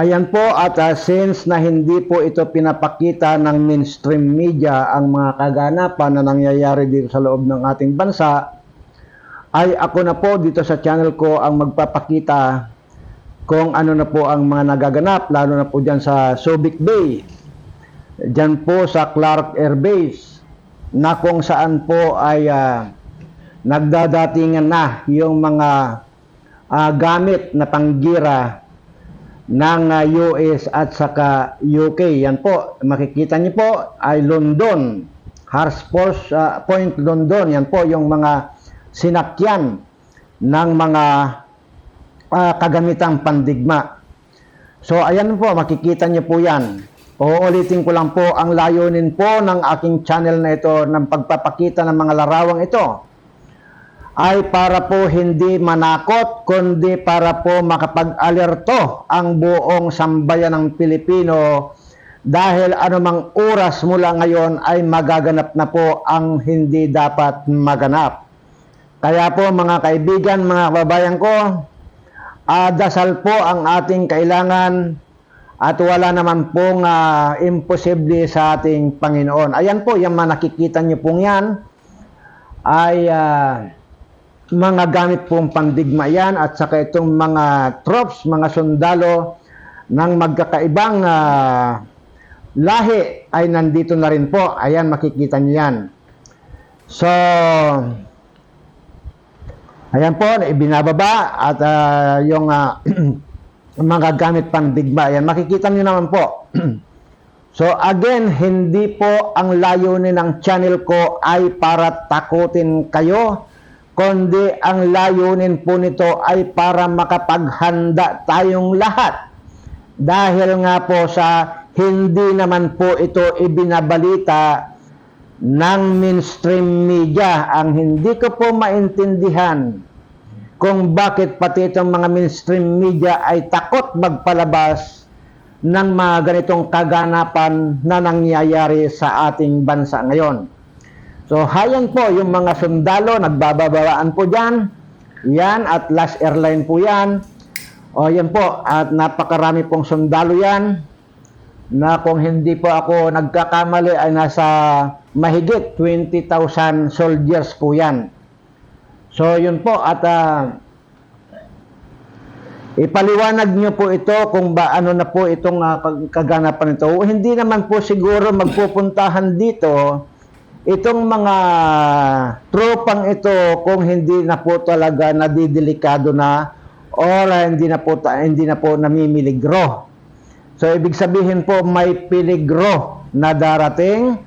Ayan po at ah, since na hindi po ito pinapakita ng mainstream media ang mga kaganapan na nangyayari dito sa loob ng ating bansa, ay ako na po dito sa channel ko ang magpapakita kung ano na po ang mga nagaganap, lalo na po dyan sa Subic Bay, dyan po sa Clark Air Base, na kung saan po ay ah, nagdadatingan na yung mga ah, gamit na panggira ng ah, US at saka UK. Yan po, makikita niyo po ay London, Harsport ah, Point London. Yan po yung mga sinakyan ng mga ah, kagamitang pandigma. So ayan po, makikita niyo po yan. Uulitin ko lang po ang layunin po ng aking channel na ito ng pagpapakita ng mga larawang ito ay para po hindi manakot, kundi para po makapag-alerto ang buong sambayan ng Pilipino dahil anumang oras mula ngayon ay magaganap na po ang hindi dapat maganap. Kaya po mga kaibigan, mga kababayan ko, ah, dasal po ang ating kailangan at wala naman pong ah, imposible sa ating Panginoon. Ayan po, yung mga niyo pong yan ay ah, mga gamit pong pandigma yan at saka itong mga troops, mga sundalo ng magkakaibang ah, lahi ay nandito na rin po. Ayan, makikita niyo yan. So, ayan po, ibinababa at ah, yung ah, mga gamit pandigma. Ayan, makikita niyo naman po. So again, hindi po ang layunin ng channel ko ay para takutin kayo, kundi ang layunin po nito ay para makapaghanda tayong lahat. Dahil nga po sa hindi naman po ito ibinabalita ng mainstream media. Ang hindi ko po maintindihan kung bakit pati itong mga mainstream media ay takot magpalabas ng mga ganitong kaganapan na nangyayari sa ating bansa ngayon. So, hayan po yung mga sundalo, nagbababawaan po dyan. Yan, at last airline po yan. O, yan po, at napakarami pong sundalo yan na kung hindi po ako nagkakamali ay nasa mahigit 20,000 soldiers po yan. So, yun po, at ah, Ipaliwanag niyo po ito kung ba ano na po itong ah, kag- kaganapan nito. Hindi naman po siguro magpupuntahan dito itong mga tropang ito kung hindi na po talaga nadidelikado na or hindi na po ta- hindi na po namimiligro. So ibig sabihin po may piligro na darating.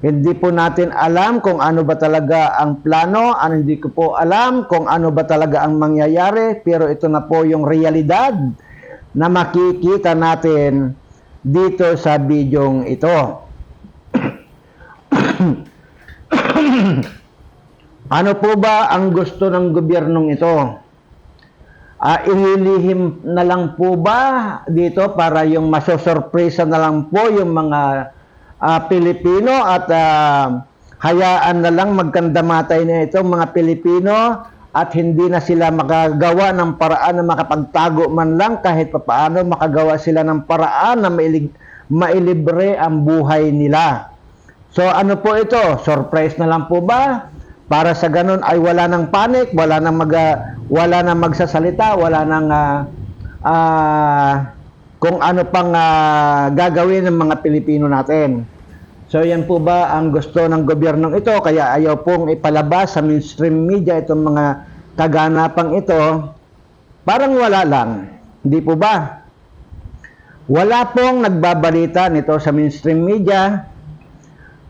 Hindi po natin alam kung ano ba talaga ang plano, ano hindi ko po alam kung ano ba talaga ang mangyayari, pero ito na po yung realidad na makikita natin dito sa bidyong ito. ano po ba ang gusto ng gobyernong ito? Ah, ihilihim na lang po ba dito para yung masosorpresa na lang po yung mga ah, Pilipino at ah, hayaan na lang magkandamatay na itong mga Pilipino at hindi na sila makagawa ng paraan na makapagtago man lang kahit papaano makagawa sila ng paraan na mailig, mailibre ang buhay nila. So ano po ito? Surprise na lang po ba? Para sa ganun ay wala nang panic, wala nang mag ah, wala nang magsasalita, wala nang ah, ah, kung ano pang ah, gagawin ng mga Pilipino natin. So yan po ba ang gusto ng gobyernong ito kaya ayaw pong ipalabas sa mainstream media itong mga kaganapang ito? Parang wala lang. Hindi po ba? Wala pong nagbabalita nito sa mainstream media.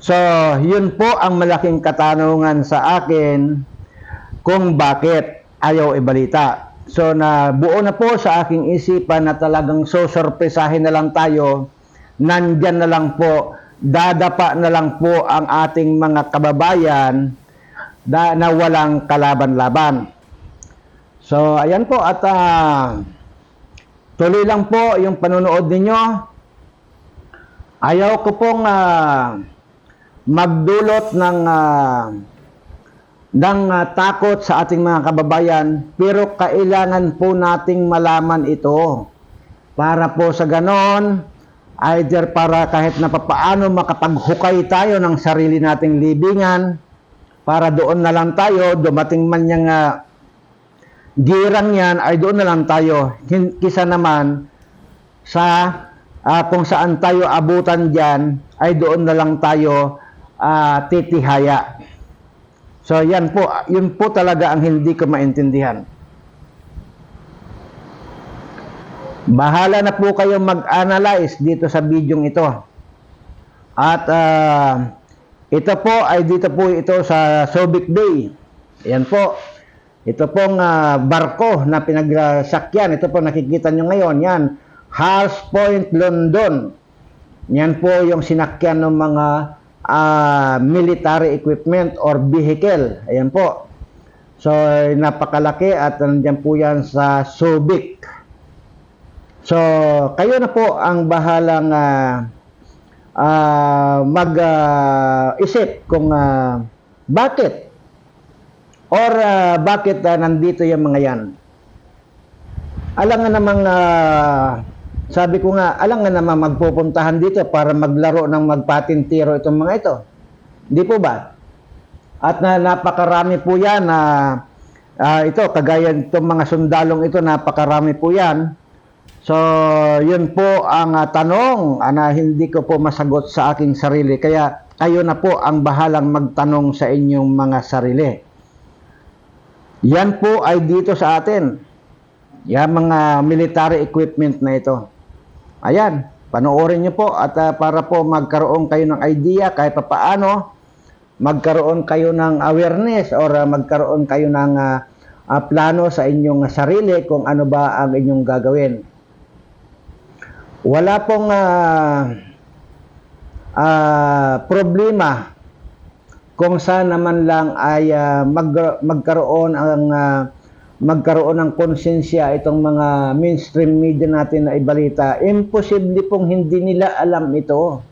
So, yun po ang malaking katanungan sa akin kung bakit ayaw ibalita. So, na buo na po sa aking isipan na talagang sosorpresahin na lang tayo, nandyan na lang po, dadapa na lang po ang ating mga kababayan da, na walang kalaban-laban. So, ayan po at ah, tuloy lang po yung panonood ninyo. Ayaw ko pong ah, magdulot ng ah, ng ah, takot sa ating mga kababayan pero kailangan po nating malaman ito para po sa ganon, either para kahit na papaano makapaghukay tayo ng sarili nating libingan, para doon na lang tayo, dumating man yung ah, girang yan, ay doon na lang tayo. Kisa naman sa ah, kung saan tayo abutan dyan, ay doon na lang tayo ah, titihaya. So yan po, yun po talaga ang hindi ko maintindihan. Bahala na po kayo mag-analyze dito sa bidyong ito. At ah, ito po ay dito po ito sa Subic Bay. Yan po. Ito pong ah, barko na pinagsakyan. Ito po nakikita nyo ngayon. Yan. Harsh Point, London. Yan po yung sinakyan ng mga ah, military equipment or vehicle. Ayan po. So, napakalaki at nandiyan po yan sa Subic. So, kayo na po ang bahalang ah, ah, mag-isip kung ah, bakit or ah, bakit ah, nandito yung mga yan. Alam nga namang, ah, sabi ko nga, alam nga namang magpupuntahan dito para maglaro ng magpatintiro itong mga ito. Hindi po ba? At na napakarami po yan na ah, ito, kagaya itong mga sundalong ito, napakarami po yan. So, yun po ang ah, tanong ah, na hindi ko po masagot sa aking sarili. Kaya kayo na po ang bahalang magtanong sa inyong mga sarili. Yan po ay dito sa atin. Yan mga military equipment na ito. Ayan, panoorin nyo po at ah, para po magkaroon kayo ng idea kahit pa paano magkaroon kayo ng awareness or ah, magkaroon kayo ng ah, ah, plano sa inyong sarili kung ano ba ang inyong gagawin. Wala pong ah, ah, problema kung saan naman lang ay ah, mag, magkaroon ang ah, magkaroon ng konsensya itong mga mainstream media natin na ibalita, imposible pong hindi nila alam ito.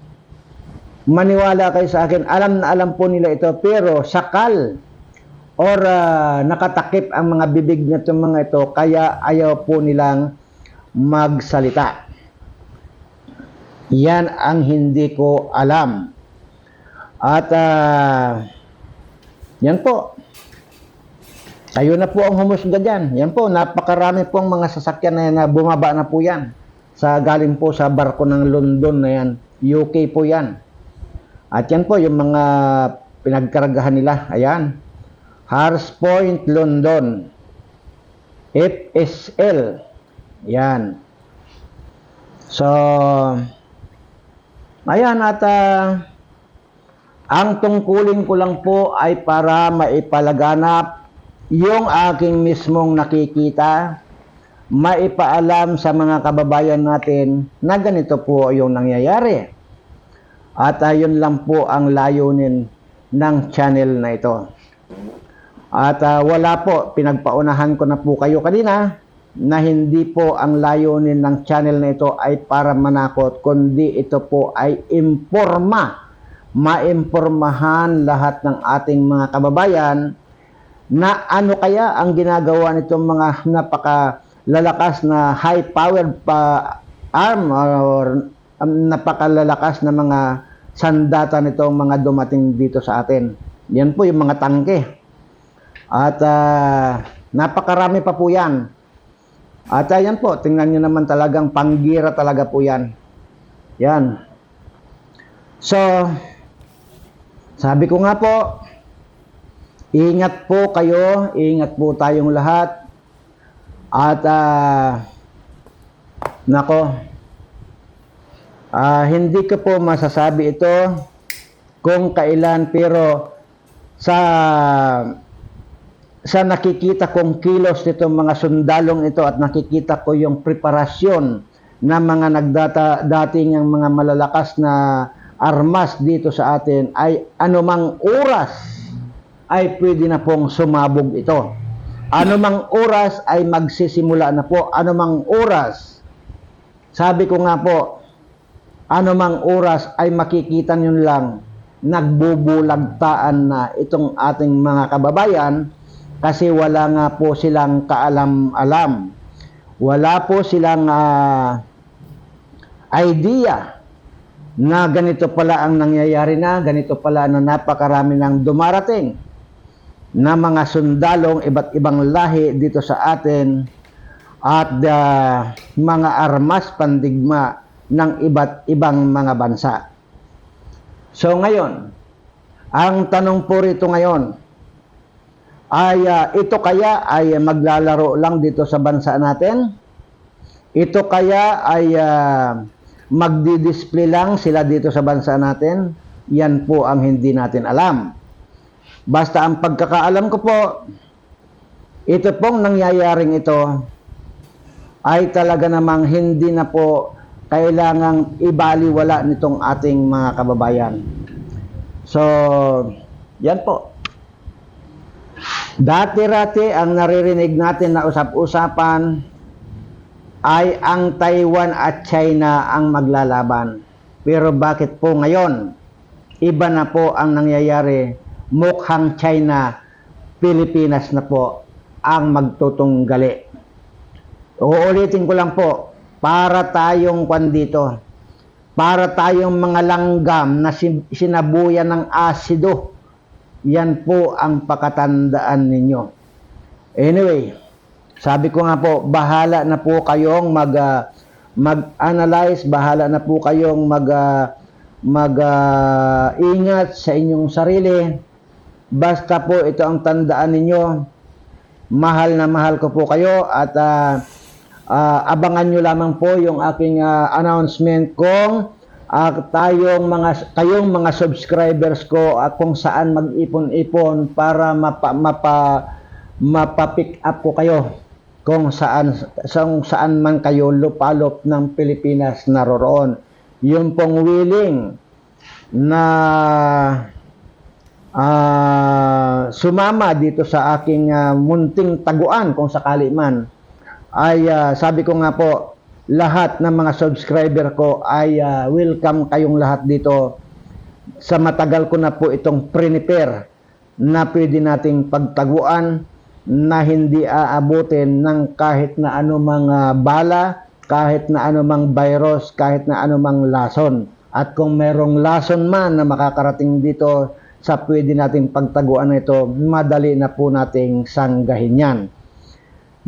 Maniwala kayo sa akin, alam na alam po nila ito, pero sakal or ah, nakatakip ang mga bibig nitong mga ito, kaya ayaw po nilang magsalita. Yan ang hindi ko alam. At ah, yan po. Kayo na po ang humusga dyan. Yan po, napakarami po ang mga sasakyan na, yan na bumaba na po yan. Sa galing po sa barko ng London na yan. UK po yan. At yan po yung mga pinagkaragahan nila. Ayan. Harsh Point, London. FSL. Yan. So, ayan at ah, ang tungkulin ko lang po ay para maipalaganap yung aking mismong nakikita, maipaalam sa mga kababayan natin na ganito po yung nangyayari. At ayun lang po ang layunin ng channel na ito. At ah, wala po, pinagpaunahan ko na po kayo kanina na hindi po ang layunin ng channel na ito ay para manakot, kundi ito po ay imporma, maimpormahan lahat ng ating mga kababayan na ano kaya ang ginagawa nitong mga napaka lalakas na high powered pa arm or um, napakalalakas na mga sandata nitong mga dumating dito sa atin. Yan po yung mga tangke. At ah, napakarami pa po yan. At ayan po, tingnan nyo naman talagang panggira talaga po yan. Yan. So, sabi ko nga po, ingat po kayo, ingat po tayong lahat. At, ah, nako, ah, hindi ko po masasabi ito kung kailan, pero sa sa nakikita kong kilos nitong mga sundalong ito at nakikita ko yung preparasyon ng mga nagdata dating ang mga malalakas na armas dito sa atin ay anumang oras ay pwede na pong sumabog ito. Anumang oras ay magsisimula na po. Anumang oras. Sabi ko nga po, anumang oras ay makikita nyo lang nagbubulagtaan na itong ating mga kababayan kasi wala nga po silang kaalam-alam. Wala po silang ah, idea na ganito pala ang nangyayari na, ganito pala na napakarami ng dumarating na mga sundalong iba't ibang lahi dito sa atin at ah, mga armas pandigma ng iba't ibang mga bansa. So ngayon, ang tanong po rito ngayon ay ah, ito kaya ay maglalaro lang dito sa bansa natin? Ito kaya ay ah, magdi-display lang sila dito sa bansa natin? Yan po ang hindi natin alam. Basta ang pagkakaalam ko po, ito pong nangyayaring ito ay talaga namang hindi na po kailangang ibaliwala nitong ating mga kababayan. So, yan po. Dati-rati ang naririnig natin na usap-usapan ay ang Taiwan at China ang maglalaban. Pero bakit po ngayon? Iba na po ang nangyayari. Mukhang China, Pilipinas na po ang magtutunggali. Uulitin ko lang po, para tayong kwan dito, para tayong mga langgam na sin- sinabuyan ng asido, yan po ang pakatandaan ninyo. Anyway, sabi ko nga po, bahala na po kayong mag ah, mag-analyze, bahala na po kayong mag ah, mag ah, ingat sa inyong sarili. Basta po ito ang tandaan ninyo. Mahal na mahal ko po kayo at ah, ah, abangan nyo lamang po yung aking ah, announcement kung ah, tayong mga kayong mga subscribers ko at kung saan mag-ipon-ipon para mapa, mapa mapa-pick up ko kayo kung saan saan, saan man kayo lupalop ng Pilipinas naroroon. Yung pong willing na ah, sumama dito sa aking ah, munting taguan kung sakali man ay ah, sabi ko nga po lahat ng mga subscriber ko ay ah, welcome kayong lahat dito sa matagal ko na po itong prepare na pwede nating pagtaguan na hindi aabutin ng kahit na anumang ah, bala, kahit na anumang virus, kahit na anumang lason. At kung merong lason man na makakarating dito sa pwede nating pagtaguan na ito, madali na po nating sanggahin yan.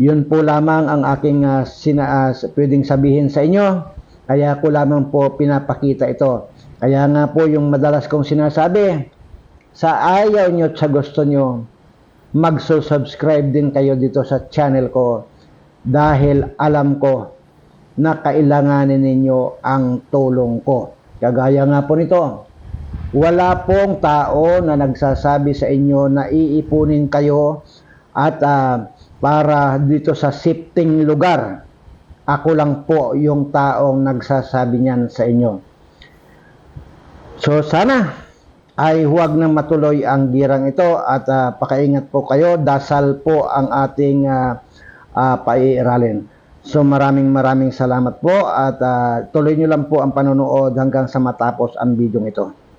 Yun po lamang ang aking ah, sina, ah, pwedeng sabihin sa inyo. Kaya ko lamang po pinapakita ito. Kaya nga po yung madalas kong sinasabi, sa ayaw nyo at sa gusto nyo, magsusubscribe din kayo dito sa channel ko dahil alam ko na kailanganin ninyo ang tulong ko. Kagaya nga po nito, wala pong tao na nagsasabi sa inyo na iipunin kayo at ah, para dito sa sifting lugar. Ako lang po yung taong nagsasabi niyan sa inyo. So sana ay huwag na matuloy ang girang ito at ah, pakaingat po kayo. Dasal po ang ating uh, paiiralin. So maraming maraming salamat po at ah, tuloy nyo lang po ang panonood hanggang sa matapos ang video ito.